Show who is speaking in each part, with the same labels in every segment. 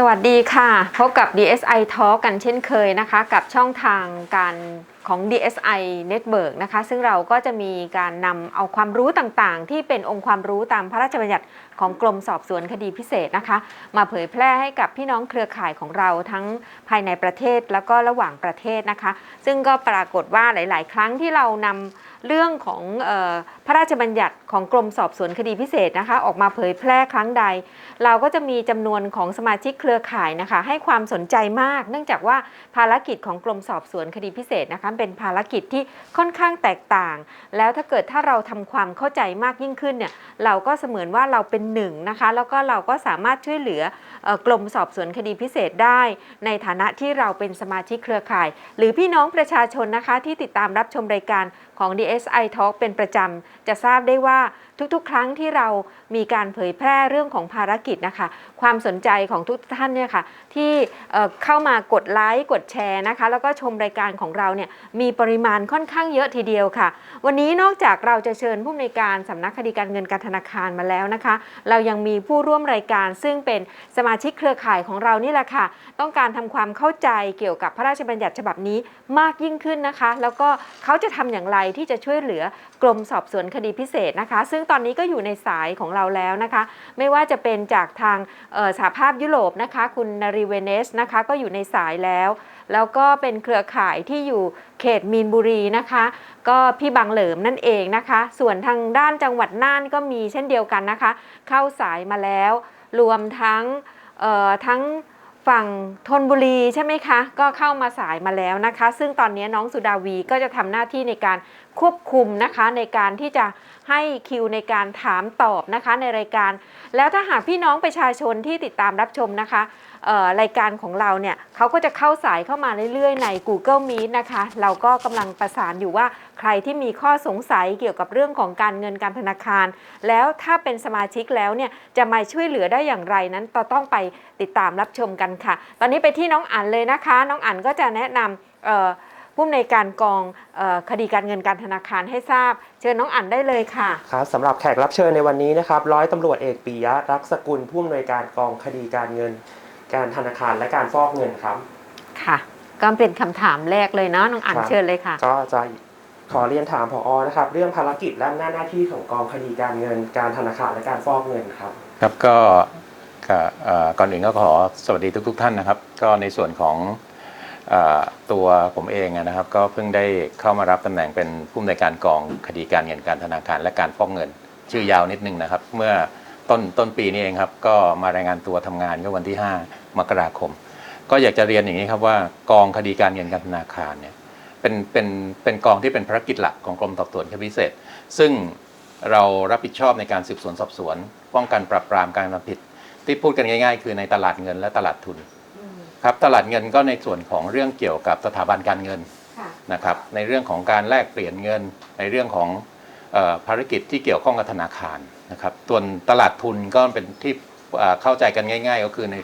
Speaker 1: สวัสดีค่ะ พบกับ DSI Talk กันเช่นเคยนะคะ กับช่องทางการของ DSI Network นะคะ ซึ่งเราก็จะมีการนำเอาความรู้ต่างๆ ที่เป็นองค์ความรู้ตามพระราชบัญญัติของกรมสอบสวนคดีพิเศษนะคะ มาเผยแพร่ให้กับพี่น้องเครือข่ายของเราทั้งภายในประเทศแล้วก็ระหว่างประเทศนะคะ ซึ่งก็ปรากฏว่าหลาย ๆ ครั้งที่เรานำเรื่องของออพระราชบัญญัติของกรมสอบสวนคดีพิเศษนะคะ ออกมาเผยแพร่ครั้งใด เราก็จะมีจำนวนของสมาชิกเครือข่ายนะคะ ให้ความสนใจมาก เนื่องจากว่าภารกิจของกรมสอบสวนคดีพิเศษนะคะเป็นภารกิจที่ค่อนข้างแตกต่าง แล้วถ้าเกิดถ้าเราทำความเข้าใจมากยิ่งขึ้นเนี่ยเราก็เสมือนว่าเราเป็นหนึ่งนะคะแล้วก็เราก็สามารถช่วยเหลืออกรมสอบสวนคดีพิเศษได้ ในฐานะที่เราเป็นสมาชิกเครือข่าย หรือพี่น้องประชาชนนะคะที่ติดตามรับชมรายการ ของ DSI Talk เป็นประจำ จะทราบได้ว่าทุกๆ ครั้งที่เรามีการเผยแพร่เรื่องของภารกิจนะคะ ความสนใจของทุกท่านเนี่ยค่ะที่เข้ามากดไลค์กดแชร์นะคะ แล้วก็ชมรายการของเราเนี่ยมีปริมาณค่อนข้างเยอะทีเดียวค่ะ วันนี้นอกจากเราจะเชิญผู้อำนวยการสำนักคดีการเงินการธนาคารมาแล้วนะคะ เรายังมีผู้ร่วมรายการซึ่งเป็นสมาชิกเครือข่ายของเรานี่แหละค่ะ ต้องการทำความเข้าใจเกี่ยวกับพระราชบัญญัติฉบับนี้มากยิ่งขึ้นนะคะ แล้วก็เขาจะทำอย่างไรที่จะช่วยเหลือกรมสอบสวนคดีพิเศษนะคะ ซึ่งตอนนี้ก็อยู่ในสายของเราแล้วนะคะ ไม่ว่าจะเป็นจากทางสหภาพยุโรปนะคะ คุณนารีเวเนสนะคะก็อยู่ในสายแล้ว แล้วก็เป็นเครือข่ายที่อยู่เขตมีนบุรีนะคะ ก็พี่บางเหลิมนั่นเองนะคะ ส่วนทางด้านจังหวัดน่านก็มีเช่นเดียวกันนะคะ เข้าสายมาแล้ว รวมทั้งทั้ง ฝั่งธนบุรีใช่ไหมคะ ก็เข้ามาสายมาแล้วนะคะ ซึ่งตอนนี้น้องสุดาวีก็จะทำหน้าที่ในการควบคุมนะคะในการที่จะให้คิวในการถามตอบนะคะในรายการ แล้วถ้าหากพี่น้องประชาชนที่ติดตามรับชมนะคะ รายการของเราเนี่ยเขาก็จะเข้าสายเข้ามาเรื่อยๆ ใน Google Meet นะคะ เราก็กำลังประสานอยู่ว่าใครที่มีข้อสงสัยเกี่ยวกับเรื่องของการเงินการธนาคาร แล้วถ้าเป็นสมาชิกแล้วเนี่ยจะมาช่วยเหลือได้อย่างไรนั้นต้องไปติดตามรับชมกันค่ะ ตอนนี้ไปที่น้องอั๋นเลยนะคะ น้องอั๋นก็จะแนะนำผู้อำนวยการกองคดีการเงินการธนาคารให้ทราบ เชิญน้องอั๋นได้เลยค่ะ
Speaker 2: ครับสำหรับแขกรับเชิญในวันนี้นะครับร้อยตำรวจเอกปิยะรักษกุลผู้อำนวยการกองคดีการเงิน การธนาคารและการฟอกเงินครับ
Speaker 1: ค่ะก็เป็นคำถามแรกเลยเนาะน้องอั๋น
Speaker 2: ครับ
Speaker 1: เชิญเลยค่ะ
Speaker 2: ก็จะขอเรียนถามผอนะครับ เรื่องภารกิจและหน้าหน้าที่ของกองคดีการเงิน การธนาคารและการฟอกเงินครับ
Speaker 3: ครับก็ก็เอ่อก่อนอื่นก็ขอสวัสดีทุกๆท่านนะครับ ก็ในส่วนของเอ่อตัวผมเองอะนะครับ ก็เพิ่งได้เข้ามารับตำแหน่งเป็นผู้อำนวยการกองคดีการเงินการธนาคารและการฟอกเงิน ชื่อยาวนิดนึงนะครับ เมื่อ ต้นต้นปีนี้เองครับ ก็มารายงานตัวทำงานก็วันที่ 5 มกราคม ก็อยากจะเรียนอย่างนี้ครับว่ากองคดีการเงินการธนาคารเนี่ยเป็นเป็นเป็นกองที่เป็นภารกิจหลักของกรมสอบสวนคดีพิเศษ ซึ่งเรารับผิดชอบในการสืบสวนสอบสวน ป้องกันปราบปรามการกระทำผิด ที่พูดกันง่าย ๆ คือในตลาดเงินและตลาดทุนครับตลาดเงินก็ในส่วนของเรื่องเกี่ยวกับสถาบันการเงิน
Speaker 1: ค่ะ
Speaker 3: นะครับในเรื่องของการแลกเปลี่ยนเงินในเรื่องของเออภารกิจที่เกี่ยวข้องกับธนาคาร นะครับส่วนตลาดทุนก็เป็นที่เอ่อเข้าใจกันง่าย ๆ ก็คือใน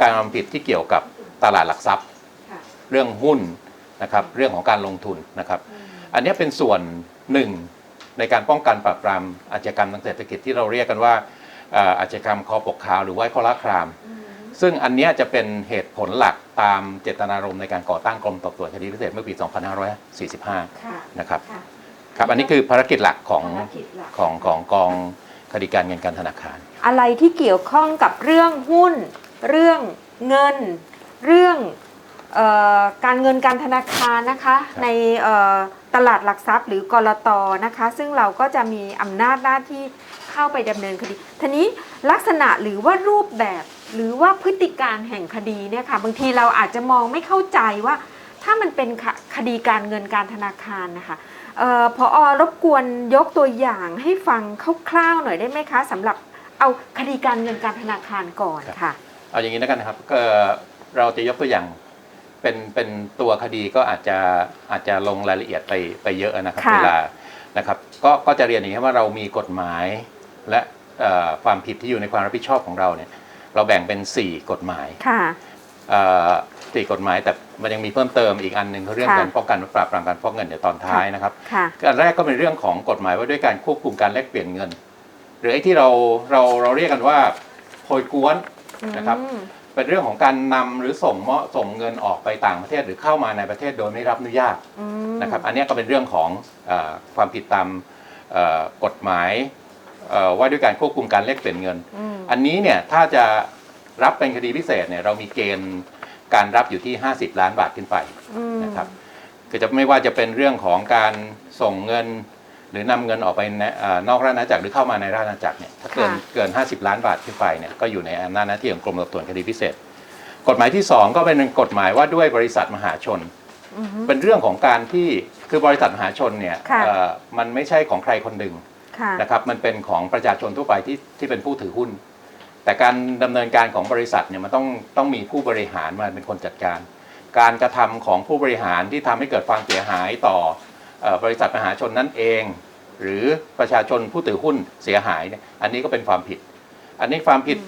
Speaker 3: การกระทำผิดที่เกี่ยวกับตลาดหลักทรัพย์
Speaker 1: ค่ะ
Speaker 3: เรื่องหุ้นนะครับเรื่องของการลงทุนนะครับ อันนี้เป็นส่วนหนึ่งในการป้องกันปราบปรามอาชญากรรมทางเศรษฐกิจที่เราเรียกกันว่าเอ่ออาชญากรรมคอปกขาวหรือว่าข้อละคราม ซึ่งอันเนี้ยจะเป็นเหตุผลหลักตามเจตนารมณ์ในการก่อตั้งกรมสอบสวนคดีพิเศษเมื่อปี 2545
Speaker 1: ค่ะ
Speaker 3: นะครับ
Speaker 1: ค่ะ
Speaker 3: ครับอันนี้คือภารกิจหลักของ
Speaker 1: ภารกิจหลัก
Speaker 3: ของของกองคดีการเงินการธนาคาร
Speaker 1: อะไรที่เกี่ยวข้องกับเรื่องหุ้น เรื่องเงิน เรื่องเออการเงินการธนาคารนะคะ
Speaker 3: ครับ
Speaker 1: ในเอ่อตลาดหลักทรัพย์หรือกรตนะคะ ซึ่งเราก็จะมีอำนาจหน้าที่เข้าไปดำเนินคดีทีนี้ลักษณะหรือว่ารูปแบบ หรือว่าพฤติการแห่งคดีเนี่ยค่ะบางทีเราอาจจะมองไม่เข้าใจว่า ถ้ามันเป็นคคดีการเงินการธนาคารนะคะ เออพอรบกวนยกตัวอย่างให้ฟังคร่าวๆหน่อยได้ไหมคะสำหรับเอาคดีการเงินการธนาคารก่อนค่ะ
Speaker 3: เอาอย่างนี้แล้วกันนะครับก็เราจะยกตัวอย่างเป็นเป็นตัวคดีก็อาจจะอาจจะลงรายละเอียดไปไปเยอะนะครับ
Speaker 1: ค่ะ
Speaker 3: เวลานะครับก็ก็จะเรียนอย่างนี้ครับว่าเรามีกฎหมายและเอ่อความผิดที่อยู่ในความรับผิดชอบของเราเนี่ยเราแบ่งเป็น 4 กฎหมาย
Speaker 1: ค่ะ
Speaker 3: เอ่อสี่กฎหมายแต่มันยังมีเพิ่มเติมอีกอันหนึ่งคือเรื่อง
Speaker 1: ค่ะ
Speaker 3: การป้องกันและปราบปรามการฟอกเงินเดี๋ยวตอนท้ายนะครับ
Speaker 1: ค่ะ
Speaker 3: อันแรกก็เป็นเรื่องของกฎหมายว่าด้วยการควบคุมการแลกเปลี่ยนเงิน หรือไอ้ที่เราเราเราเรียกกันว่าโพยกวนนะครับ
Speaker 1: อืม
Speaker 3: โเป็นเรื่องของการนำหรือส่งเมาะส่งเงินออกไปต่างประเทศหรือเข้ามาในประเทศโดยไม่รับอนุญาต
Speaker 1: อืม
Speaker 3: นะครับ อันเนี้ยก็เป็นเรื่องของเออความผิดตามเอ่อกฎหมายเอ่อว่าด้วยการควบคุมการเลกเปลี่ยนเงิน
Speaker 1: อืม
Speaker 3: อันนี้เนี่ยถ้าจะ รับเป็นคดีพิเศษเนี่ยเรามีเกณฑ์การรับอยู่ที่ 50 ล้านบาทขึ้นไป
Speaker 1: อืม
Speaker 3: นะครับคือจะไม่ว่าจะเป็นเรื่องของการส่งเงิน หรือนำเงินออกไปในเอ่อนอกราชอาณาจักรหรือเข้ามาในราชอาณาจักรเนี่ยถ้าเกิน
Speaker 1: ค่ะ
Speaker 3: เกิน 50 ล้านบาทขึ้นไปเนี่ยก็อยู่ในอำนาจหน้าที่ของกรมสอบสวนคดีพิเศษ กฎหมายที่ 2 ก็เป็นกฎหมายว่าด้วยบริษัทมหาชน
Speaker 1: อืม
Speaker 3: เป็นเรื่องของการที่คือบริษัทมหาชนเนี่ย
Speaker 1: ค่ะ
Speaker 3: เอ่อมันไม่ใช่ของใครคนหนึ่ง
Speaker 1: ค่ะ
Speaker 3: นะครับมันเป็นของประชาชนทั่วไปที่ที่เป็นผู้ถือหุ้น แต่การดำเนินการของบริษัทเนี่ยมันต้องต้องมีผู้บริหารมาเป็นคนจัดการ การกระทำของผู้บริหารที่ทำให้เกิดความเสียหายต่อเออบริษัทมหาชนนั่นเอง หรือประชาชนผู้ถือหุ้นเสียหายเนี่ยอันนี้ก็เป็นความผิด อันนี้ความผิด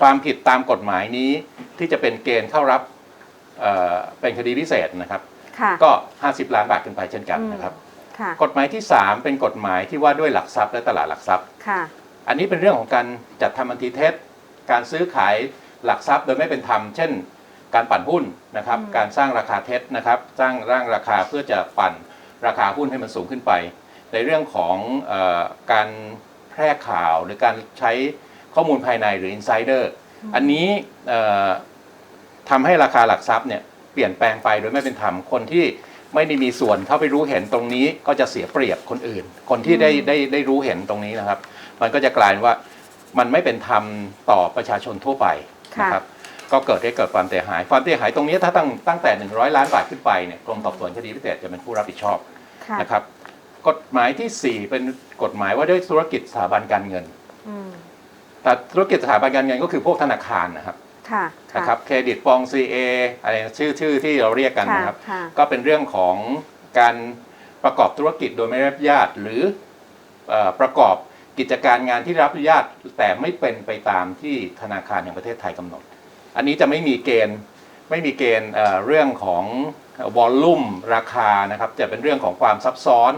Speaker 3: ความผิดตามกฎหมายนี้ที่จะเป็นเกณฑ์เข้ารับเอ่อเป็นคดีพิเศษนะครับ
Speaker 1: ค่ะ
Speaker 3: ก็ 50 ล้านบาทขึ้นไปเช่นกันนะครับ
Speaker 1: ค่ะ
Speaker 3: กฎหมายที่ 3 เป็นกฎหมายที่ว่าด้วยหลักทรัพย์และตลาดหลักทรัพย์
Speaker 1: ค่ะ
Speaker 3: อันนี้เป็นเรื่องของการจัดทำบันทีเท็จ การซื้อขายหลักทรัพย์โดยไม่เป็นธรรม เช่น การปั่นหุ้นนะครับ
Speaker 1: อืม
Speaker 3: การสร้างราคาเท็จนะครับ สร้างร่างราคาเพื่อจะปั่นราคาหุ้นให้มันสูงขึ้นไป ในเรื่องของเออการแพร่ข่าวหรือการใช้ข้อมูลภายในหรืออินไซเดอร์อันนี้เอ่อทำให้ราคาหลักทรัพย์เนี่ยเปลี่ยนแปลงไปโดยไม่เป็นธรรม คนที่ไม่ได้มีส่วนเข้าไปรู้เห็นตรงนี้ก็จะเสียเปรียบคนอื่น คนที่ได้ได้ได้รู้เห็นตรงนี้นะครับ มันก็จะกลายเป็นว่า มันไม่เป็นธรรมต่อประชาชนทั่วไปนะครับก็เกิดให้เกิดความเสียหาย ความเสียหายตรงนี้ถ้าตั้งตั้งแต่ 100 ล้านบาทขึ้นไปเนี่ยกรมสอบสวนคดีพิเศษจะเป็นผู้รับผิดชอบ
Speaker 1: ค่ะ
Speaker 3: นะครับกฎหมายทีสี่ 4 เป็นกฎหมายว่าด้วยธุรกิจสถาบันการเงิน
Speaker 1: อืม
Speaker 3: แต่ธุรกิจสถาบันการเงินก็คือพวกธนาคารนะครับ
Speaker 1: ค่ะ
Speaker 3: นะครับเครดิตฟอง CA อะไรชื่อชื่อที่เราเรียกกันนะครับ
Speaker 1: ค่ะ
Speaker 3: ก็เป็นเรื่องของการประกอบธุรกิจโดยไม่ได้รับอนุญาตหรือเอ่อประกอบ กิจการงานที่ได้รับอนุญาตแต่ไม่เป็นไปตามที่ธนาคารแห่งประเทศไทยกำหนด อันนี้จะไม่มีเกณฑ์ไม่มีเกณฑ์เอ่อเรื่องของวอลลุ่มราคานะครับจะเป็นเรื่องของความซับซ้อน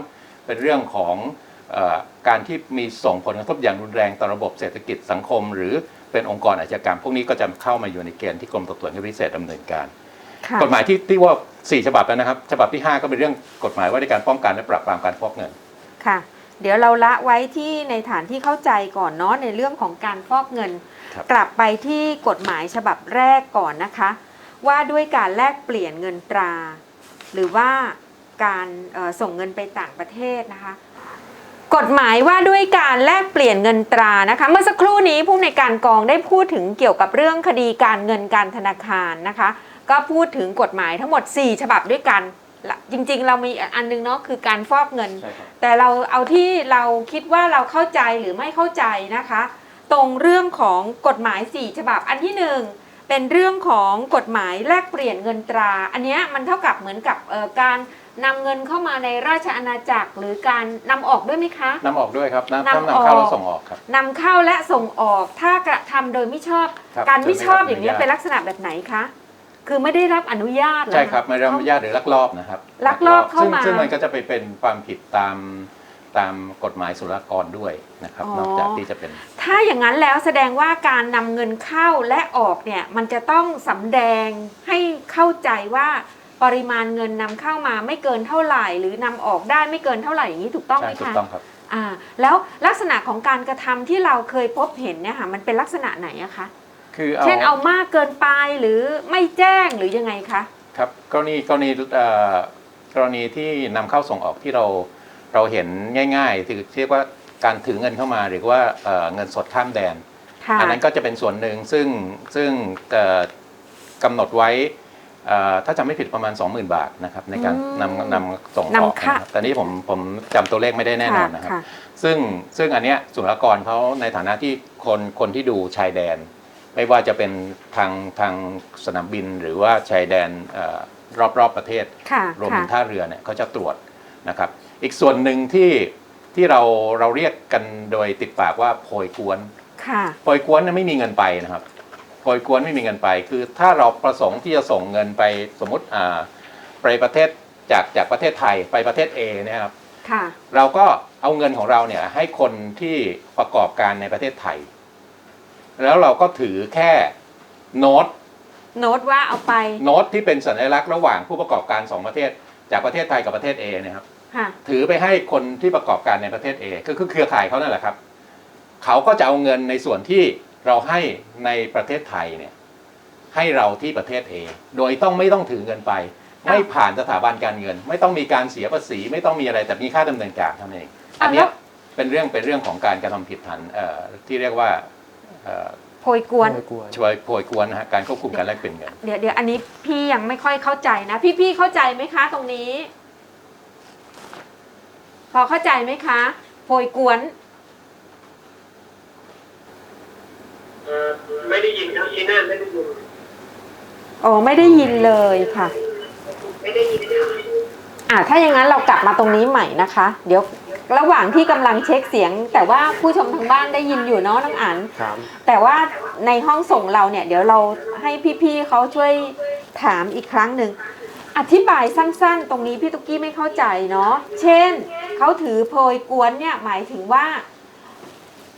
Speaker 3: เป็นเรื่องของเออการที่มีส่งผลกระทบอย่างรุนแรงต่อระบบเศรษฐกิจสังคม หรือเป็นองค์กรอาชญากรรม พวกนี้ก็จะเข้ามาอยู่ในเกณฑ์ที่กรมสอบสวนคดีพิเศษดำเนินการ
Speaker 1: ค่ะ
Speaker 3: กฎหมายที่ที่ว่า 4 ฉบับแล้วนะครับ ฉบับที่ 5 ก็เป็นเรื่องกฎหมายว่าด้วยการป้องกันและปราบปรามการฟอกเงิน
Speaker 1: ค่ะ เดี๋ยวเราละไว้ที่ในฐานที่เข้าใจก่อนเนาะในเรื่องของการฟอกเงิน
Speaker 3: ครับ
Speaker 1: กลับไปที่กฎหมายฉบับแรกก่อนนะคะ ว่าด้วยการแลกเปลี่ยนเงินตรา หรือว่าการเอ่อส่งเงินไปต่างประเทศนะคะ กฎหมายว่าด้วยการแลกเปลี่ยนเงินตรานะคะ เมื่อสักครู่นี้ผู้ในวยการกองได้พูดถึงเกี่ยวกับเรื่องคดีการเงินการธนาคารนะคะ ก็พูดถึงกฎหมายทั้งหมด 4 ฉบับด้วยกัน ละจริงๆ เรามีอันนึงเนาะคือการฟอกเงิน
Speaker 3: ใช่ครับ
Speaker 1: แต่เราเอาที่เราคิดว่าเราเข้าใจหรือไม่เข้าใจนะคะ ตรงเรื่องของกฎหมาย 4 ฉบับอันที่หนึ่งเป็นเรื่องของกฎหมายแลกเปลี่ยนเงินตรา อันเนี้ยมันเท่ากับเหมือนกับเอ่อการนำเงินเข้ามาในราชอาณาจักร หรือการนำออกด้วยไหมคะ
Speaker 3: นำออกด้วยครับนำ
Speaker 1: นำ
Speaker 3: ทั้ง
Speaker 1: ออก
Speaker 3: นำเข้าและส่งออกครับ
Speaker 1: นำเข้าและส่งออกถ้ากระทำโดยไม่ชอบ
Speaker 3: ครับ
Speaker 1: การไม่ชอบ
Speaker 3: จะไม่รับ
Speaker 1: อย่างนี้ย
Speaker 3: อนุญาต
Speaker 1: เป็นลักษณะแบบไหนคะ คือไม่ได้รับอนุญาตเหอ
Speaker 3: ใช่ครับไม่ได้รับอนุญาตหรือลักลอบนะครับ
Speaker 1: ลักลอบเข้า
Speaker 3: ซึ่ง
Speaker 1: มา
Speaker 3: ซึ่งมันก็จะไปเป็นความผิดตามตามกฎหมายศุลกากรด้วยนะครับ
Speaker 1: อ๋อ
Speaker 3: นอกจากที่จะเป็น
Speaker 1: ถ้าอย่างนั้นแล้วแสดงว่าการนำเงินเข้าและออกเนี่ย มันจะต้องสำแดงให้เข้าใจว่าปริมาณเงินนำเข้ามาไม่เกินเท่าไหร่ หรือนำออกได้ไม่เกินเท่าไหร่อย่างนี้ถูกต้องไห
Speaker 3: ใช่
Speaker 1: ม
Speaker 3: ถูก
Speaker 1: คะ
Speaker 3: ต้องครับ
Speaker 1: อ่า แล้วลักษณะของการกระทำที่เราเคยพบเห็นเนี่ยค่ะมันเป็นลักษณะไหนอะคะ
Speaker 3: คือเอา
Speaker 1: เช่นเอามากเกินไปหรือไม่แจ้งหรือยังไงคะ
Speaker 3: ครับกรณีกรณีเอ่อกรณีที่นำเข้าส่งออกที่เราเราเห็นง่ายๆคือเรียกว่าการถือเงินเข้ามาหรือว่าเอ่อเงินสดข้ามแดน
Speaker 1: ค่ะ
Speaker 3: อันนั้นก็จะเป็นส่วนหนึ่งซึ่งซึ่งเอ่อกำหนดไว้เอ่อถ้าจำไม่ผิดประมาณ 20,000 บาทนะครับในการ
Speaker 1: อืม
Speaker 3: นำนำส่งออก
Speaker 1: นำเข้า
Speaker 3: นะครับแต่นี้ผมผมจำตัวเลขไม่ได้แน่นอนนะครับ
Speaker 1: ค่ะ
Speaker 3: ซึ่งซึ่งอันเนี้ยศุลกากรเขาในฐานะที่คนคนที่ดูชายแดน ไม่ว่าจะเป็นทางทางสนามบินหรือว่าชายแดนเออรอบรอบประเทศ
Speaker 1: ค่ะ
Speaker 3: รวม
Speaker 1: ค่ะ
Speaker 3: ถึงท่าเรือเนี่ยเขาจะตรวจนะครับ อีกส่วนหนึ่งที่ที่เราเราเรียกกันโดยติดปากว่าโพยกวน
Speaker 1: ค่ะ
Speaker 3: โพยกวนเนี่ยไม่มีเงินไปนะครับโพยกวนไม่มีเงินไป คือถ้าเราประสงค์ที่จะส่งเงินไปสมมติอ่าไปประเทศจากจากประเทศไทยไปประเทศ A เนี่ยครับ
Speaker 1: ค่ะ
Speaker 3: เราก็เอาเงินของเราเนี่ยให้คนที่ประกอบการในประเทศไทย แล้วเราก็ถือแค่โน้ต
Speaker 1: โน้ตว่าเอาไป
Speaker 3: โน้ตที่เป็นสัญลักษณ์ระหว่างผู้ประกอบการสองประเทศ จากประเทศไทยกับประเทศ A เนี่ยครับ
Speaker 1: ค่ะ
Speaker 3: ถือไปให้คนที่ประกอบการในประเทศ A ก็คือเครือข่ายเขานั่นแหละครับเขาก็จะเอาเงินในส่วนที่เราให้ในประเทศไทยเนี่ยให้เราที่ประเทศ A โดยต้องไม่ต้องถือเงินไป
Speaker 1: ค่ะ
Speaker 3: ไม่ผ่านสถาบันการเงิน ไม่ต้องมีการเสียภาษี ไม่ต้องมีอะไรแต่มีค่าดำเนินการเท่านั้นเองอันเนี้ยเป็นเรื่องเป็นเรื่องของการกระทำผิดฐานเอ่อที่เรียกว่าเอ่อ
Speaker 1: โพยกวน
Speaker 2: ไม่กลัว
Speaker 3: ช่วยโพยกวนนะฮะการควบคุมการแลกเปลี่ยนเงิน
Speaker 1: เดี๋ยวเดี๋ยวอันนี้พี่ยังไม่ค่อยเข้าใจนะ พี่พี่เข้าใจไหมคะตรงนี้ พอเข้าใจไหมคะโพยกวน
Speaker 4: เอ่อไม่ได้ยินครับที่นั่นไม่ได้ยิน
Speaker 1: อ๋อไม่ได้ยินเลยค่ะ
Speaker 4: ไม่ได้ยินค่ะ
Speaker 1: อ่าถ้าอย่างนั้นเรากลับมาตรงนี้ใหม่นะคะ เดี๋ยว ระหว่างที่กำลังเช็คเสียง แต่ว่าผู้ชมทางบ้านได้ยินอยู่เนาะน้องอัน
Speaker 2: ครับ
Speaker 1: แต่ว่าในห้องส่งเราเนี่ย เดี๋ยวเราให้พี่ๆเขาช่วยถามอีกครั้งหนึ่งอธิบายสั้นๆ ตรงนี้พี่ตุ๊กกี้ไม่เข้าใจเนาะเช่นเขาถือโพยกวนเนี่ยหมายถึงว่า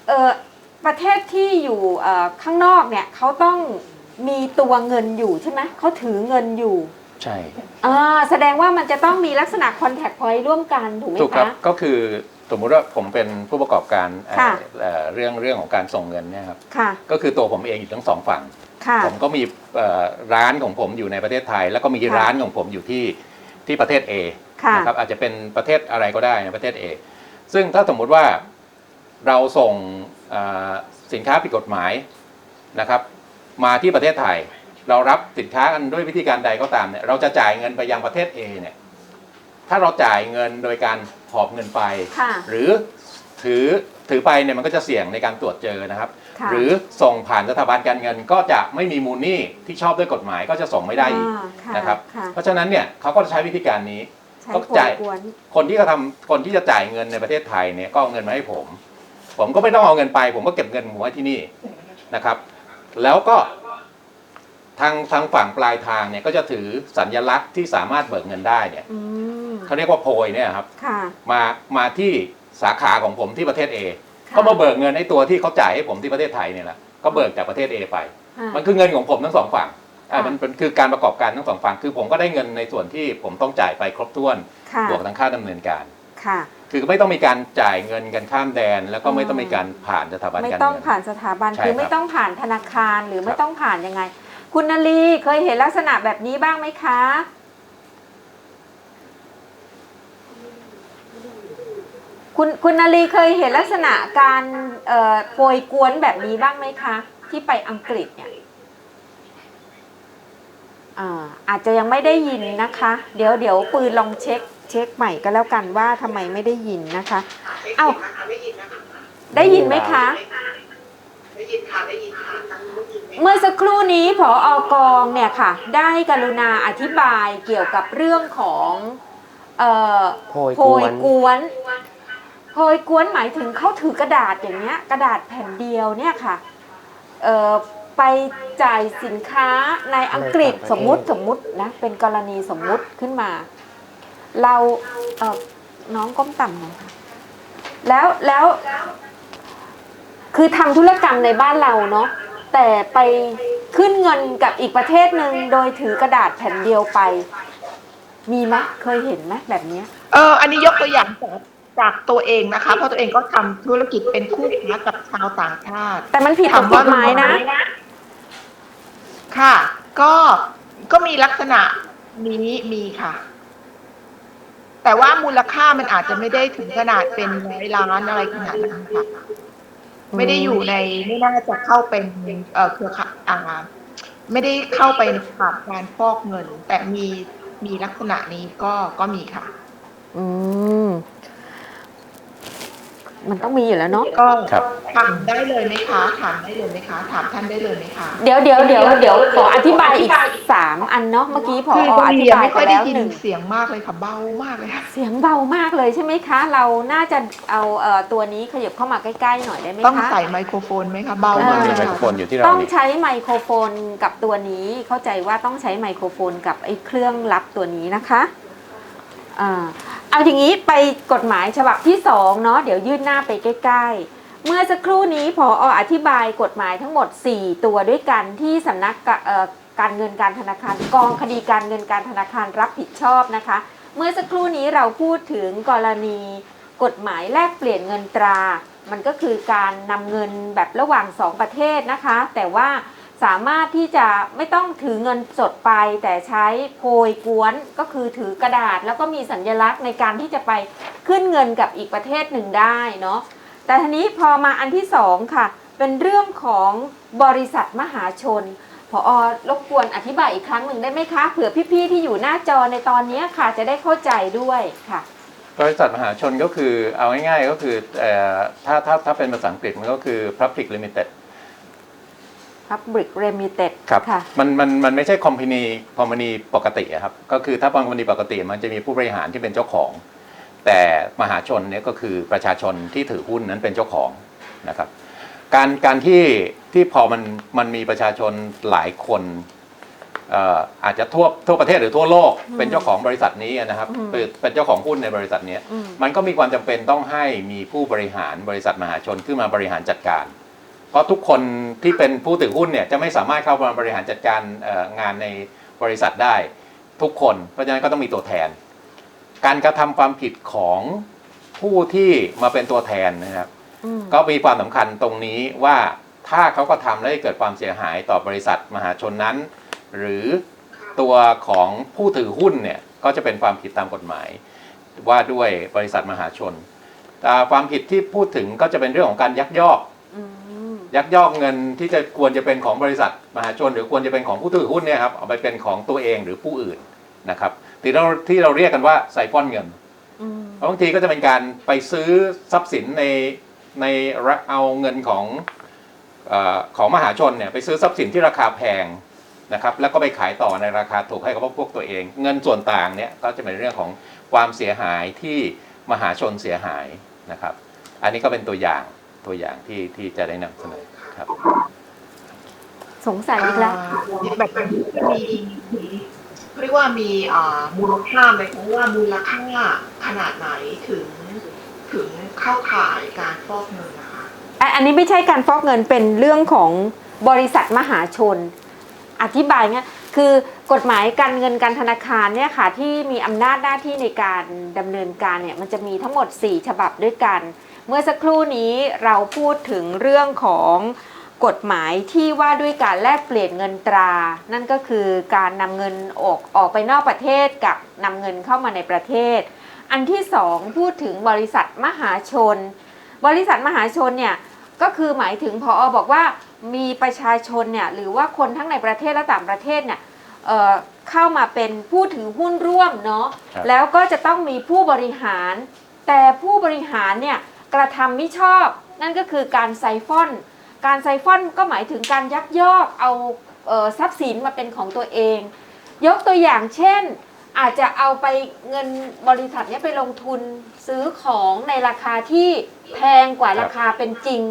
Speaker 1: เออประเทศที่อยู่เอ่อข้างนอกเนี่ยเขาต้องมีตัวเงินอยู่ใช่ไหมเขาถือเงินอยู่
Speaker 3: ใช่
Speaker 1: อ่าแสดงว่ามันจะต้องมีลักษณะคอนแทคพอยต์ร่วมกันถูกไหม
Speaker 3: ถูกครับ
Speaker 1: คะ
Speaker 3: ก็คือสมมุติว่าผมเป็นผู้ประกอบการเอ่อ
Speaker 1: ค่ะ
Speaker 3: เอ่อเรื่องเรื่องของการส่งเงินเนี่ยครับ
Speaker 1: ค่ะ
Speaker 3: ก็คือตัวผมเองอยู่ทั้งสองฝั่ง
Speaker 1: ค่ะ
Speaker 3: ผมก็มีเอ่อร้านของผมอยู่ในประเทศไทย แล้วก็มี
Speaker 1: ค่ะ
Speaker 3: ร้านของผมอยู่ที่ที่ประเทศ A
Speaker 1: ค่ะ
Speaker 3: นะครับอาจจะเป็นประเทศอะไรก็ได้ในประเทศ A ซึ่งถ้าสมมุติว่าเราส่งเอ่อสินค้าผิดกฎหมายนะครับ มาที่ประเทศไทย เรารับสินค้ากันด้วยวิธีการใดก็ตามเนี่ยเราจะจ่ายเงินไปยังประเทศ A เนี่ยถ้าเราจ่ายเงินโดยการหอบเงินไป
Speaker 1: ค่ะ
Speaker 3: หรือถือถือไปเนี่ยมันก็จะเสี่ยงในการตรวจเจอนะครับ
Speaker 1: ค่ะ
Speaker 3: หรือส่งผ่านสถาบันการเงินก็จะไม่มีมูลหนี้ที่ชอบด้วยกฎหมายก็จะส่งไม่ได้อีก
Speaker 1: อ่าค่ะ
Speaker 3: นะครับ
Speaker 1: ค่ะ
Speaker 3: เพราะฉะนั้นเนี่ยเขาก็จะใช้วิธีการนี้
Speaker 1: ใช้
Speaker 3: ก็
Speaker 1: โพย
Speaker 3: จ่าย
Speaker 1: กวน
Speaker 3: คนที่เขาทำคนที่จะจ่ายเงินในประเทศไทยเนี่ยก็เอาเงินมาให้ผม ผมก็ไม่ต้องเอาเงินไป ผมก็เก็บเงินผมไว้ที่นี่นะครับ แล้วก็ ทางทางฝั่งปลายทางเนี่ยก็จะถือสัญลักษณ์ที่สามารถเบิกเงินได้เนี่ย
Speaker 1: อืม
Speaker 3: เขาเรียกว่าโพยเนี่ยครับ
Speaker 1: ค่ะ
Speaker 3: มามาที่สาขาของผมที่ประเทศ A
Speaker 1: ค่ะ
Speaker 3: ก็มาเบิกเงินให้ตัวที่เขาจ่ายให้ผมที่ประเทศไทยเนี่ยแหละก็เบิกจากประเทศ A ไป
Speaker 1: อ่า
Speaker 3: มันคือเงินของผมทั้งสองฝั่งอ่า
Speaker 1: ค่ะ
Speaker 3: มันเป็นคือการประกอบการทั้งสองฝั่งคือผมก็ได้เงินในส่วนที่ผมต้องจ่ายไปครบถ้วน
Speaker 1: ค่ะ
Speaker 3: บวกทั้งค่าดำเนินการ
Speaker 1: ค่ะ
Speaker 3: คือไม่ต้องมีการจ่ายเงินกันข้ามแดน แล้วก็ไม่ต้องมีการผ่านสถาบัน
Speaker 1: ไม่
Speaker 3: การ
Speaker 1: ต้อง
Speaker 3: เงิน
Speaker 1: ผ่านสถาบัน
Speaker 3: ใช่
Speaker 1: คือ
Speaker 3: ครับ
Speaker 1: ไม่ต้องผ่านธนาคารหรือไม่
Speaker 3: ครับ
Speaker 1: ต้องผ่านยังไง คุณนาลีเคยเห็นลักษณะแบบนี้บ้างไหมคะ คุณคุณนาลีเคยเห็นลักษณะการเอ่อโปรยกวนแบบนี้บ้างไหมคะ ที่ไปอังกฤษเนี่ยอ่าอาจจะยังไม่ได้ยินนะคะ เดี๋ยวเดี๋ยวปืนลองเช็คเช็คใหม่ก็แล้วกันว่าทำไมไม่ได้ยินนะคะ เอ้า
Speaker 4: ได้ยินนะคะ
Speaker 1: ได้ยินไหมคะ
Speaker 4: ได้ยินค่ะได้ยินค่ะได้ยินไหม
Speaker 1: เมื่อสักครู่นี้ผออกองเนี่ยค่ะ ได้กรุณาอธิบายเกี่ยวกับเรื่องของเอ่อ
Speaker 2: โพย
Speaker 1: โพ
Speaker 2: กวยน
Speaker 1: กวนโพยกวนหมายถึงเขาถือกระดาษอย่างเงี้ย กระดาษแผ่นเดียวเนี่ยค่ะเอ่อไปจ่ายสินค้าในอังกฤษ
Speaker 2: ในต่างประเทศ
Speaker 1: สมมุติสมมุตินะเป็นกรณีสมมุติขึ้นมา เราเอ่อน้องก้มต่ำหน่อยค่ะแล้วแล้ว คือทำธุรกรรมในบ้านเราเนาะแต่ไปขึ้นเงินกับอีกประเทศหนึ่งโดยถือกระดาษแผ่นเดียวไป มีไหมเคยเห็นไหมแบบเนี้ย
Speaker 5: เออ อันนี้ยกตัวอย่างจากจากตัวเองนะคะ เพราะตัวเองก็ทำธุรกิจเป็นคู่ค้ากับชาวต่างชาติ
Speaker 1: แต่มันผิดต่อกฎหมายนะ
Speaker 5: ค่ะ ก็ก็มีลักษณะนี้มีค่ะ แต่ว่ามูลค่ามันอาจจะไม่ได้ถึงขนาดเป็นร้อยล้านอะไรขนาดนั้นค่ะ ไม่ได้อยู่ในไม่น่าจะเข้าเป็นเอ่อเครือข่ายอ่า ไม่ได้เข้าไปในข่ายการฟอกเงิน แต่มีมีลักษณะนี้ก็ก็มีค่ะ
Speaker 1: อืม มันต้องมีอยู่แล้วเนาะ
Speaker 5: ก็
Speaker 3: ครับ
Speaker 5: ถามได้เลยไหมคะ ถามได้เลยไหมคะ ถามท่านได้เลยไหมคะ
Speaker 1: เดี๋ยวเดี๋ยวเดี๋ยวเดี๋ยวขออธิบายอีกสามอันเนาะเมื่อกี้พอ
Speaker 5: คือ
Speaker 1: อ
Speaker 5: บุ
Speaker 1: อ
Speaker 5: ห
Speaker 1: ธิ
Speaker 5: รี่อะ
Speaker 1: บาย
Speaker 5: ไม่
Speaker 1: ไป
Speaker 5: ค่อยได้
Speaker 1: แล้ว
Speaker 5: ยิน
Speaker 1: หนึ่ง
Speaker 5: เสียงมากเลยค่ะ เบามากเลยค่ะ
Speaker 1: เสียงเบามากเลยใช่ไหมคะ เราน่าจะเอาเอ่อตัวนี้ขยับเข้ามาใกล้ๆหน่อยได้ไหมคะ
Speaker 5: ต้องใส่ไมโครโฟนไหมคะ เบา
Speaker 3: ผม
Speaker 5: มาก
Speaker 3: มี
Speaker 5: เลย
Speaker 3: ไมโคร
Speaker 5: ค่ะ
Speaker 3: โฟนอยู่ที่เรา
Speaker 1: ต้อง
Speaker 3: นี่
Speaker 1: ใช้ไมโครโฟนกับตัวนี้เข้าใจว่าต้องใช้ไมโครโฟนกับไอ้เครื่องรับตัวนี้นะคะ อ่าเอาอย่างนี้ไปกฎหมายฉบับที่สองเนาะเดี๋ยวยื่นหน้าไปใกล้ ๆ เมื่อสักครู่นี้พออธิบายกฎหมายทั้งหมด 4 ตัวด้วยกันที่สำนักกการเงินการธนาคารกองคดีการเงินการธนาคารรับผิดชอบนะคะ เมื่อสักครู่นี้เราพูดถึงกรณีกฎหมายแลกเปลี่ยนเงินตรา มันก็คือการนำเงินแบบระหว่างสองประเทศนะคะ แต่ว่า สามารถที่จะไม่ต้องถือเงินสดไป แต่ใช้โพยกวนก็คือถือกระดาษ แล้วก็มีสัญลักษณ์ในการที่จะไปขึ้นเงินกับอีกประเทศหนึ่งได้เนาะแต่ทีนี้พอมาอันที่สองค่ะ เป็นเรื่องของบริษัทมหาชนพอรบกวนอธิบายอีกครั้งหนึ่งได้ไหมคะเผื่อพี่ๆที่อยู่หน้าจอในตอนนี้ค่ะ จะได้เข้าใจด้วยค่ะ
Speaker 3: บริษัทมหาชนก็คือเอาง่ายๆก็คือเอ่อถ้าถ้าถ้าเป็นภาษาอังกฤษมันก็คือ public limited
Speaker 1: Public Limited
Speaker 3: ครับ
Speaker 1: ค่ะ
Speaker 3: มันมันมันไม่ใช่คอมพานีคอมพานีปกติอะครับ ก็คือถ้าคอมพานีปกติมันจะมีผู้บริหารที่เป็นเจ้าของ แต่มหาชนเนี่ยก็คือประชาชนที่ถือหุ้นนั้นเป็นเจ้าของนะครับ การการที่ที่พอมันมันมีประชาชนหลายคนเอ่ออาจจะทั่วทั่วประเทศหรือทั่วโลก
Speaker 1: อืม
Speaker 3: เป็นเจ้าของบริษัทนี้นะครับ
Speaker 1: อืม
Speaker 3: เป็นเป็นเจ้าของหุ้นในบริษัทเนี้ย
Speaker 1: อืม
Speaker 3: มันก็มีความจำเป็นต้องให้มีผู้บริหารบริษัทมหาชนขึ้นมาบริหารจัดการ เพราะทุกคนที่เป็นผู้ถือหุ้นเนี่ยจะไม่สามารถเข้ามาบริหารจัดการเอ่องานในบริษัทได้ทุกคน เพราะฉะนั้นก็ต้องมีตัวแทน การกระทำความผิดของผู้ที่มาเป็นตัวแทนนะครับ
Speaker 1: อืม
Speaker 3: ก็มีความสำคัญตรงนี้ว่าถ้าเขาก็ทำแล้วเกิดความเสียหายต่อบริษัทมหาชนนั้น หรือตัวของผู้ถือหุ้นเนี่ยก็จะเป็นความผิดตามกฎหมาย ว่าด้วยบริษัทมหาชนแต่ความผิดที่พูดถึงก็จะเป็นเรื่องของการยักยอก
Speaker 1: อืม
Speaker 3: ยักยอกเงินที่จะควรจะเป็นของบริษัทมหาชน หรือควรจะเป็นของผู้ถือหุ้นเนี่ยครับเอาไปเป็นของตัวเองหรือผู้อื่นนะครับที่เราที่เราเรียกกันว่าไซฟอนเงิน
Speaker 1: อืม
Speaker 3: เพราะบางทีก็จะเป็นการไปซื้อทรัพย์สินในในระเอาเงินของเออของมหาชนเนี่ยไปซื้อทรัพย์สินที่ราคาแพงนะครับแล้วก็ไปขายต่อในราคาถูกให้กับพวกตัวเอง เงินส่วนต่างเนี่ยก็จะเป็นเรื่องของความเสียหายที่มหาชนเสียหายนะครับ อันนี้ก็เป็นตัวอย่าง ตัวอย่างที่ที่จะได้นำเสนอครับ
Speaker 1: สงสัยอีกแล้ว
Speaker 5: อ่าแบบนี้จะมีเรียกว่ามีอ่ามูลค่าไหมคะว่ามูลค่าขนาดไหนถึงถึงเข้าข่ายการฟอกเงินนะคะ
Speaker 1: อะอันนี้ไม่ใช่การฟอกเงินเป็นเรื่องของบริษัทมหาชน อธิบายเนี่ยคือกฎหมายการเงินการธนาคารเนี่ยค่ะที่มีอำนาจหน้าที่ในการดำเนินการเนี่ยมันจะมีทั้งหมด 4 ฉบับด้วยกัน เมื่อสักครู่นี้เราพูดถึงเรื่องของกฎหมายที่ว่าด้วยการแลกเปลี่ยนเงินตรา นั่นก็คือการนำเงินออกออกไปนอกประเทศกับนำเงินเข้ามาในประเทศ อันที่สองพูดถึงบริษัทมหาชน บริษัทมหาชนเนี่ยก็คือหมายถึงพออบอกว่ามีประชาชนเนี่ยหรือว่าคนทั้งในประเทศและต่างประเทศเนี่ยเเข้ามาเป็นผู้ถือหุ้นร่วมเนาะแล้วก็จะต้องมีผู้บริหาร แต่ผู้บริหารเนี่ย กระทำไม่ชอบ นั่นก็คือการไซฟอน การไซฟอนก็หมายถึงการยักยอกเอาเอ่อทรัพย์สินมาเป็นของตัวเอง ยกตัวอย่างเช่น อาจจะเอาไปเงินบริษัทเนี้ยไปลงทุนซื้อของในราคาที่แพงกว่าราคาเป็นจริง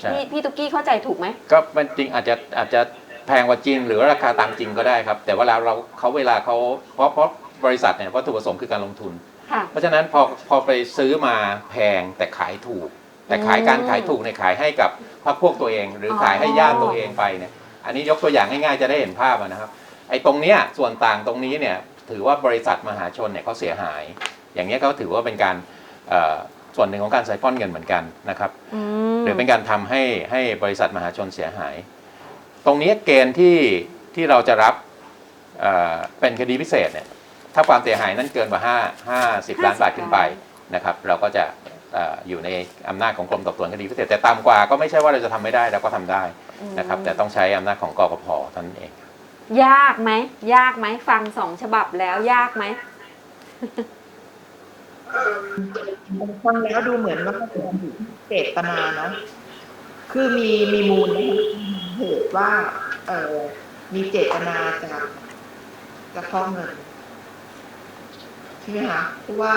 Speaker 3: ใช่
Speaker 1: พี่พี่ตุ๊กกี้เข้าใจถูกไหม
Speaker 3: ก็มันจริงอาจจะอาจจะแพงกว่าจริง หรือราคาตามจริงก็ได้ครับ แต่เวลาเราเขาเวลาเขาเพราะเพราะบริษัทเนี่ยวัตถุประสงค์คือการลงทุน
Speaker 1: ค่ะ
Speaker 3: เพราะฉะนั้นพอพอไปซื้อมาแพงแต่ขายถูก แต่ขาย
Speaker 1: อืม
Speaker 3: การขายถูกเนี่ยขายให้กับพรรคพวกตัวเอง หรืออ
Speaker 1: อ
Speaker 3: ขายให้ญาติตัวเองไปเนี่ยอันนี้ยกตัวอย่างง่ายๆจะได้เห็นภาพอะนะครับ ไอ้ตรงเนี้ยส่วนต่างตรงนี้เนี่ยถือว่าบริษัทมหาชนเนี่ยเขาเสียหาย อย่างเงี้ยเขาถือว่าเป็นการเอ่อส่วนหนึ่งของการไซฟอนเงินเหมือนกันนะครับ
Speaker 1: อืม
Speaker 3: หรือเป็นการทำให้ให้บริษัทมหาชนเสียหาย ตรงนี้เกณฑ์ที่ที่เราจะรับเอ่อเป็นคดีพิเศษเนี่ย ถ้าความเสียหายนั้นเกินกว่า 5 50 ล้านบาทขึ้นไปนะครับเราก็จะเอ่ออยู่ในอำนาจของกรมสอบสวนคดีพิเศษแต่ต่ำกว่าก็ไม่ใช่ว่าเราจะทำไม่ได้เราก็ทำได้นะครับแต่ต้องใช้อำนาจของกกพเท่านั้นเอง
Speaker 1: ยากไหมยากไหมฟังสองฉบับแล้วยากไหม
Speaker 5: ฟังแล้วดูเหมือนว่าเป็นเจตนาเนาะคือมีมีมูลนะคะเหตุว่า เออมีเจตนาจะจะฟอกเงินใช่ไหมคะเพราะว่า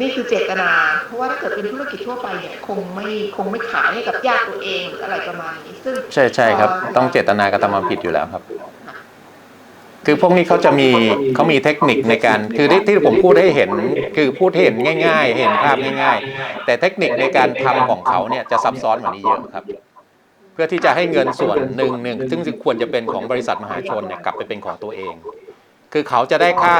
Speaker 5: นี่คือเจตนา เพราะว่าถ้าเกิดเป็นธุรกิจทั่วไปเนี่ยคงไม่คงไม่ขายให้กับญาติตัวเองหรืออะไรประมาณนี้ซึ่ง
Speaker 3: ใช่ใช่ครับ ต้องเจตนากระทำความผิดอยู่แล้วครับ คือพวกนี้เขาจะมีเขามีเทคนิคในการ คือที่ที่ผมพูดให้เห็น คือพูดให้เห็นง่าย ๆ เห็นภาพง่าย ๆ แต่เทคนิคในการทำของเขาเนี่ยจะซับซ้อนกว่านี้เยอะครับ เพื่อที่จะให้เงินส่วนหนึ่งหนึ่งซึ่งควรจะเป็นของบริษัทมหาชนเนี่ยกลับไปเป็นของตัวเอง คือเขาจะได้ค่า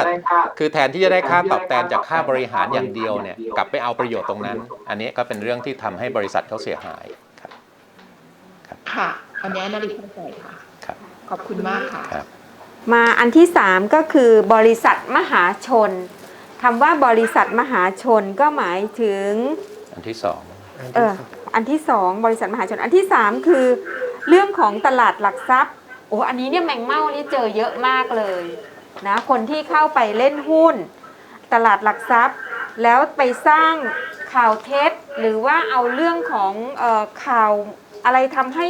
Speaker 3: คือแทนที่จะได้ค่าตอบแทนจากค่าบริหารอย่างเดียวเนี่ยกลับไปเอาประโยชน์ตรงนั้น อันนี้ก็เป็นเรื่องที่ทำให้บริษัทเขาเสียหายครับ
Speaker 5: ค่ะอันนี้นาฬิเข้าใจค่ะ
Speaker 3: ครับ
Speaker 5: ขอบคุณมากค่ะ
Speaker 3: ครับ
Speaker 1: มาอันที่3ก็คือบริษัทมหาชนคำว่าบริษัทมหาชนก็หมายถึง
Speaker 3: อันที่สอง
Speaker 1: เอออันที่สองบริษัทมหาชน อันที่สามคือเรื่องของตลาดหลักทรัพย์โอ้อันนี้เนี่ยแมงเม่านี่เจอเยอะมากเลย นะคนที่เข้าไปเล่นหุ้น ตลาดหลักทรัพย์ แล้วไปสร้างข่าวเท็จ หรือว่าเอาเรื่องของออข่าวอะไรทำให้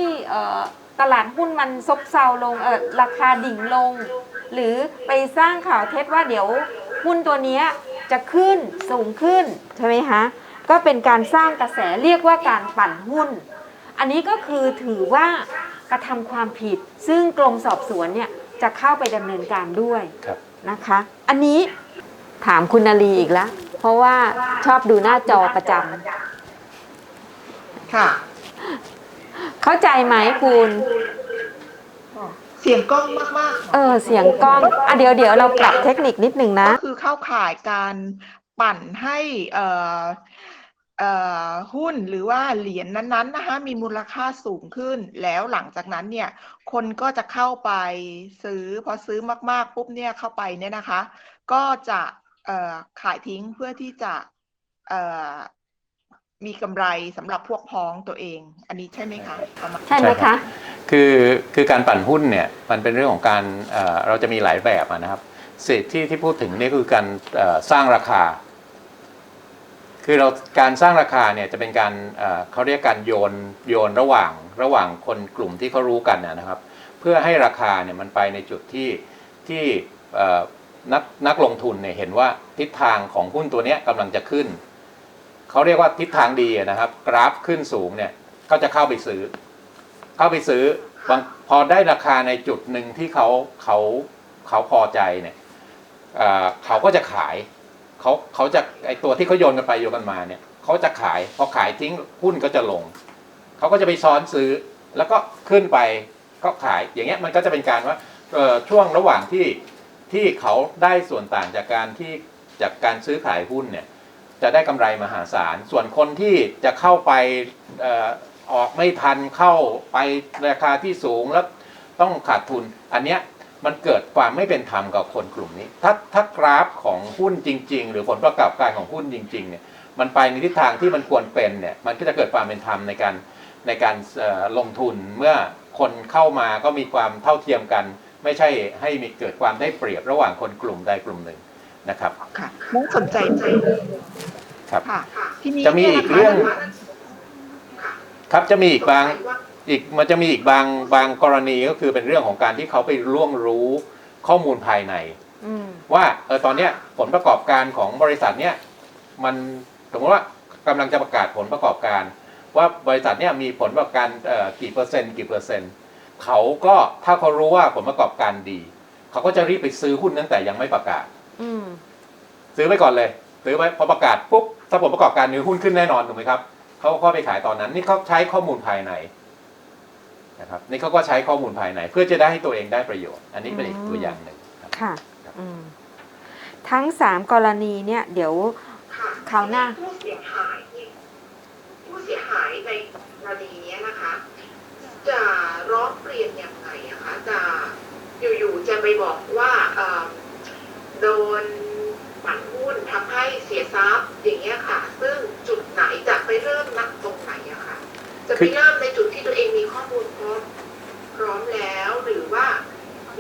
Speaker 1: ตลาดหุ้นมันซบเซาลงราคาดิ่งลง หรือไปสร้างข่าวเท็จว่าเดี๋ยวหุ้นตัวนี้จะขึ้นสูงขึ้นใช่ไหมคะก็เป็นการสร้างกระแสเรียกว่าการปั่นหุ้น อันนี้ก็คือถือว่ากระทำความผิด ซึ่งกรมสอบสวนเนี่ย จะเข้าไปดำเนินการด้วย
Speaker 3: ครับ
Speaker 1: นะคะ อันนี้ถามคุณนาลีอีกแล้ว เพราะว่าชอบดูหน้าจอประจ
Speaker 5: ค่ะำ
Speaker 1: เข้าใจไหมคุณ
Speaker 5: เสียงกล้องมากๆ
Speaker 1: เออเสียงกล้องอะเดี๋ยวเดี๋ยวเราปรับเทคนิคนิดหนึ่งนะ
Speaker 5: ก็คือเข้าข่ายการปั่นให้เอ่อเอ่อ หุ้นหรือว่าเหรียญนั้นๆนะคะมีมูลค่าสูงขึ้น แล้วหลังจากนั้นเนี่ยคนก็จะเข้าไปซื้อพอซื้อมากๆปุ๊บเนี่ยเข้าไปเนี่ยนะคะ ก็จะเอ่อขายทิ้งเพื่อที่จะเอ่อมีกำไรสำหรับพวกพ้องตัวเอง อันนี้ใช่ไหมคะประมาณ
Speaker 1: ใช่ไหม
Speaker 3: ใช่ครั
Speaker 1: คะ
Speaker 3: บคือคือการปั่นหุ้นเนี่ยมันเป็นเรื่องของการเอ่อเราจะมีหลายแบบอะนะครับสิ่งที่ที่พูดถึงเนี่ยคือการเอ่อสร้างราคา คือเราการสร้างราคาเนี่ยจะเป็นการเอ่อเขาเรียกการโยนโยนระหว่างระหว่างคนกลุ่มที่เขารู้กันนะนะครับ เพื่อให้ราคาเนี่ยมันไปในจุดที่ที่เอ่อนักนักลงทุนเนี่ยเห็นว่าทิศทางของหุ้นตัวเนี้ยกำลังจะขึ้น เขาเรียกว่าทิศทางดีอะนะครับ กราฟขึ้นสูงเนี่ยก็จะเข้าไปซื้อ เข้าไปซื้อบางพอได้ราคาในจุดหนึ่งที่เขาเขาเขาพอใจเนี่ยเอ่อเขาก็จะขาย เขาเขาจะไอตัวที่เขาโยนกันไปโยนกันมาเนี่ยเขาจะขายพอขายทิ้งหุ้นก็จะลงเขาก็จะไปซ้อนซื้อแล้วก็ขึ้นไปก็ขายอย่างเงี้ยมันก็จะเป็นการว่าช่วงระหว่างที่ที่เขาได้ส่วนต่างจากการที่จากการซื้อขายหุ้นเนี่ยจะได้กำไรมหาศาล ส่วนคนที่จะเข้าไปออออกไม่ทันเข้าไปราคาที่สูงแล้วต้องขาดทุน อันเนี้ย มันเกิดความไม่เป็นธรรมกับคนกลุ่มนี้ ถ้าถ้ากราฟของหุ้นจริง ๆ หรือผลประกอบการของหุ้นจริง ๆ เนี่ย มันไปในทิศทางที่มันควรเป็นเนี่ย มันก็จะเกิดความเป็นธรรมในการในการเอ่อลงทุนเมื่อคนเข้ามาก็มีความเท่าเทียมกัน ไม่ใช่ให้มีเกิดความได้เปรียบระหว่างคนกลุ่มใดกลุ่มหนึ่งนะครับ
Speaker 5: ค่ะน่าสนใจมาก
Speaker 3: ครับ
Speaker 5: ค่ะทีนี้
Speaker 3: จะมีอีกเรื่อง ครับจะมีอีกบาง
Speaker 4: ว่า
Speaker 3: อีกมันจะมีอีกบางบางกรณีก็คือเป็นเรื่องของการที่เขาไปล่วงรู้ข้อมูลภายใน
Speaker 1: อืม
Speaker 3: ว่าเออตอนเนี้ยผลประกอบการของบริษัทเนี้ยมันสมมติว่ากำลังจะประกาศผลประกอบการ ว่าบริษัทเนี้ยมีผลประกอบการเอ่อกี่เปอร์เซ็นต์กี่เปอร์เซ็นต์เขาก็ถ้าเขารู้ว่าผลประกอบการดี เขาก็จะรีบไปซื้อหุ้นตั้งแต่ยังไม่ประกาศ
Speaker 1: อืม
Speaker 3: ซื้อไปก่อนเลยซื้อไปพอประกาศปุ๊บถ้าผลประกอบการนี้หุ้นขึ้นแน่นอนถูกไหมครับเขาก็ไปขายตอนนั้นนี่เขาใช้ข้อมูลภายใน นะครับนี่เขาก็ใช้ข้อมูลภายใน เพื่อจะได้ให้ตัวเองได้ประโยชน์ อันนี้เป็นอีกตัวอย่างหนึ่งครับ
Speaker 1: ค่ะ
Speaker 3: ครับ
Speaker 1: อืมทั้งสามกรณีเนี่ย เดี๋ยว
Speaker 6: ค่ะ
Speaker 1: คราวหน้า
Speaker 6: ผู้เสียหายเนี่ยผู้เสียหายในกรณีเนี้ยนะคะ จะร้องเรียนยังไงอะคะจะอยู่ๆจะไปบอกว่าเอ่อโดนปั่นหุ้นทำให้เสียทรัพย์อย่างเงี้ยค่ะ ซึ่งจุดไหนจะไปเริ่มนับตรงไหนอะคะ จะไปเริ่มในจุดที่ตัวเองมีข้อมูลพร้อมพร้อมแล้ว หรือว่า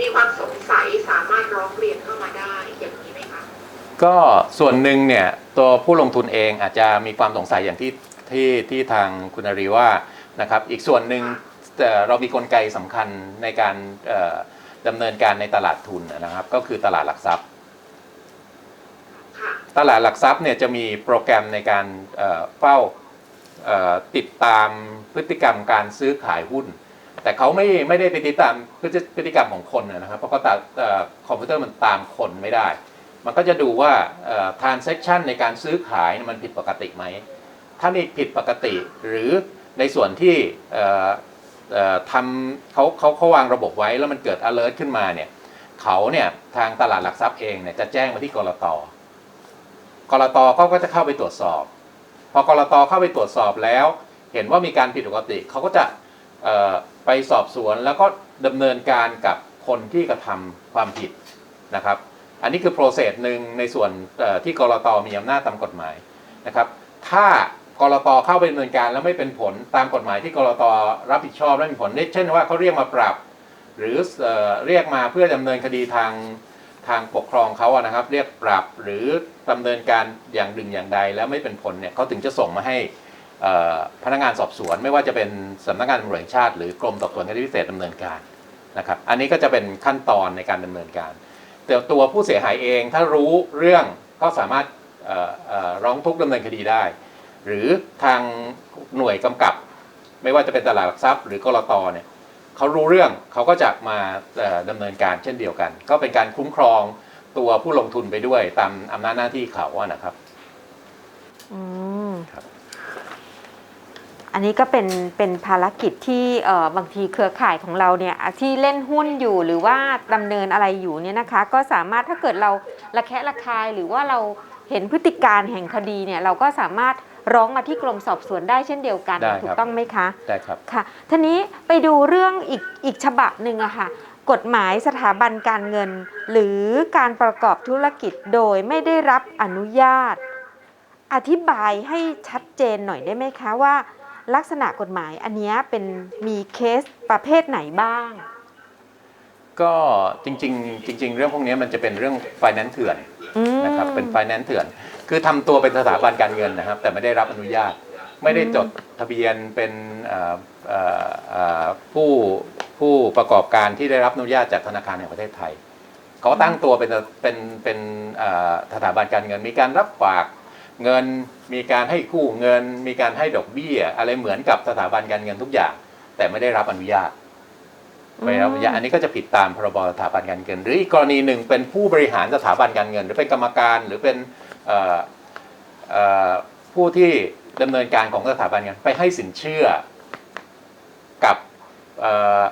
Speaker 6: มีความสงสัยสามารถร้องเรียนเข้ามาได้อย่างนี้ไหมคะ
Speaker 3: ก็ส่วนหนึ่งเนี่ยตัวผู้ลงทุนเองอาจจะมีความสงสัยอย่างที่ที่ที่ทางคุณอารีว่านะครับ อีกส่วนหนึ่งเอ่อเรามีกลไกสำคัญในการเอ่อดำเนินการในตลาดทุนนะครับ ก็คือตลาดหลักทรัพย์
Speaker 6: ค่ะ
Speaker 3: ตลาดหลักทรัพย์เนี่ยจะมีโปรแกรมในการเอ่อเฝ้าเอ่อ ติดตามพฤติกรรมการซื้อขายหุ้น แต่เขาไม่ไม่ได้ไปติดตามพฤติกรรมของคนนะครับ เพราะเขาตามเอ่อคอมพิวเตอร์มันตามคนไม่ได้ มันก็จะดูว่า transaction ในการซื้อขายมันผิดปกติไหม ถ้ามีผิดปกติหรือในส่วนที่ทำเขาเขาเขาวางระบบไว้แล้วมันเกิด alert ขึ้นมาเนี่ยเขาเนี่ยทางตลาดหลักทรัพย์เองเนี่ยจะแจ้งมาที่กรตกรตเขาก็จะเข้าไปตรวจสอบ พอกรตเข้าไปตรวจสอบแล้ว เห็นว่ามีการผิดปกติเขาก็จะไปสอบสวนแล้วก็ดำเนินการกับคนที่กระทำความผิดนะครับ อันนี้คือโปรเซสหนึ่งในส่วนที่กรตมีอำนาจตามกฎหมายนะครับ ถ้ากรตเข้าไปดำเนินการแล้วไม่เป็นผลตามกฎหมายที่กรตรับผิดชอบและมีผลเช่นว่าเขาเรียกมาปรับ หรือเอ่อเรียกมาเพื่อดำเนินคดีทาง ทางปกครองเขาอะนะครับ เรียกปรับหรือดำเนินการอย่างหนึ่งอย่างใดแล้วไม่เป็นผลเนี่ยเขาถึงจะส่งมาให้พนักงานสอบสวนไม่ว่าจะเป็นสำนักงานตำรวจแห่งชาติ หรือกรมสอบสวนคดีพิเศษดำเนินการนะครับ อันนี้ก็จะเป็นขั้นตอนในการดำเนินการ แต่ตัวผู้เสียหายเองถ้ารู้เรื่องก็สามารถร้องทุกข์ดำเนินคดีได้ หรือทางหน่วยกำกับ ไม่ว่าจะเป็นตลาดหลักทรัพย์ หรือกรตเนี่ย เขารู้เรื่องเขาก็จะมาเอ่อดำเนินการเช่นเดียวกัน ก็เป็นการคุ้มครองตัวผู้ลงทุนไปด้วยตามอำนาจหน้าที่เขาอะนะครับ
Speaker 1: อืม
Speaker 3: ครับ
Speaker 1: อันนี้ก็เป็นเป็นภารกิจที่เอ่อบางทีเครือข่ายของเราเนี่ยอะที่เล่นหุ้นอยู่หรือว่าดำเนินอะไรอยู่เนี่ยนะคะ ก็สามารถถ้าเกิดเราระแคะระคายหรือว่าเราเห็นพฤติการแห่งคดีเนี่ยเราก็สามารถ ร้องมาที่กรมสอบสวนได้เช่นเดียวกัน
Speaker 3: ได้ครับ
Speaker 1: ถูกต้องไหมคะ
Speaker 3: ได้ครับ
Speaker 1: ค่ะทีนี้ไปดูเรื่องอีกอีกฉบับหนึ่งอะค่ะ กฎหมายสถาบันการเงิน หรือการประกอบธุรกิจโดยไม่ได้รับอนุญาต อธิบายให้ชัดเจนหน่อยได้ไหมคะว่า ลักษณะกฎหมายอันเนี้ยเป็นมีเคสประเภทไหนบ้าง
Speaker 3: ก็จริงๆ จริง ๆ เรื่องพวกนี้มันจะเป็นเรื่องไฟแนนซ์เถื่อน
Speaker 1: อืม
Speaker 3: นะครับเป็นไฟแนนซ์เถื่อน คือทำตัวเป็นสถาบันการเงินนะครับ แต่ไม่ได้รับอนุญาต ไม่ได้จดทะเบียนเป็นเอ่อเอ่อเอ่อผู้ผู้ประกอบการที่ได้รับอนุญาตจากธนาคารแห่งประเทศไทยเขาตั้งตัวเป็นเป็นเป็นเอ่อสถาบันการเงิน มีการรับฝากเงินมีการให้กู้เงิน มีการให้ดอกเบี้ย อะไรเหมือนกับสถาบันการเงินทุกอย่าง แต่ไม่ได้รับอนุญาตไม่ได้รับอนุญาตอันนี้ก็จะผิดตามพรบสถาบันการเงิน หรืออีกกรณีหนึ่งเป็นผู้บริหารสถาบันการเงิน หรือเป็นกรรมการหรือเป็นเอ่อเอ่อ ผู้ที่ดำเนินการของสถาบันการเงินไปให้สินเชื่อกับเอ่อ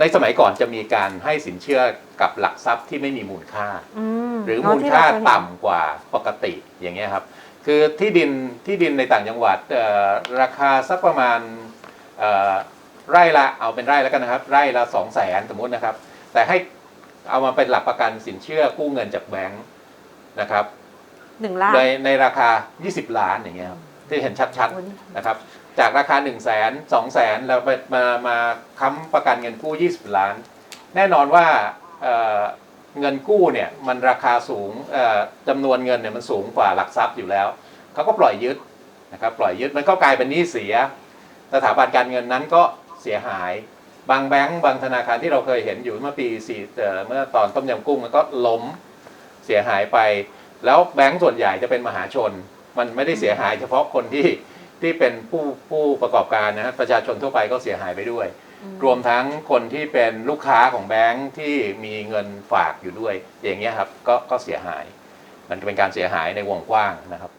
Speaker 3: ในสมัยก่อนจะมีการให้สินเชื่อกับหลักทรัพย์ที่ไม่มีมูลค่า
Speaker 1: อืม
Speaker 3: หรือ
Speaker 1: เนะ
Speaker 3: มูล
Speaker 1: ที่
Speaker 3: ค่า
Speaker 1: เรเคยเห็น
Speaker 3: ต่ำกว่าปกติอย่างเงี้ยครับ คือที่ดินที่ดินในต่างจังหวัดเอ่อราคาสักประมาณเอ่อไร่ละเอาเป็นไร่แล้วกันนะครับ ไร่ละสองแสนสมมตินะครับ แต่ให้เอามาเป็นหลักประกันสินเชื่อกู้เงินจากแบงค์ นะครับ
Speaker 1: หนึ่งล้าน
Speaker 3: ในในราคา 20 ล้านอย่างเงี้ยครับที่เห็นชัด
Speaker 1: โอ้นี่
Speaker 3: ๆนะครับ จากราคา 1 0 0 0 0แสนสองแสนเราไปมามาค้ำประกันเงินกู้ 20 ล้าน แน่นอนว่าเอ่อเงินกู้เนี่ยมันราคาสูงเอ่อจำนวนเงินเนี่ยมันสูงกว่าหลักทรัพย์อยู่แล้ว เขาก็ปล่อยยึดนะครับปล่อยยึดมันก็กลายเป็นหนี้เสีย สถาบันการเงินนั้นก็เสียหาย บางแบงก์บางธนาคารที่เราเคยเห็นอยู่เมื่อปีสี่เอ่อเมื่อตอนต้มยำกุ้งมันก็ล้ม เสียหายไป แล้วแบงก์ส่วนใหญ่จะเป็นมหาชน มันไม่ได้เสียหายเฉพาะคนที่ที่เป็นผู้ผู้ประกอบการนะฮะประชาชนทั่วไปก็เสียหายไปด้วย รวมทั้งคนที่เป็นลูกค้าของแบงค์ที่มีเงินฝากอยู่ด้วย อย่างเงี้ยครับก็ก็เสียหาย มันเป็นการเสียหายในวงกว้างนะครับ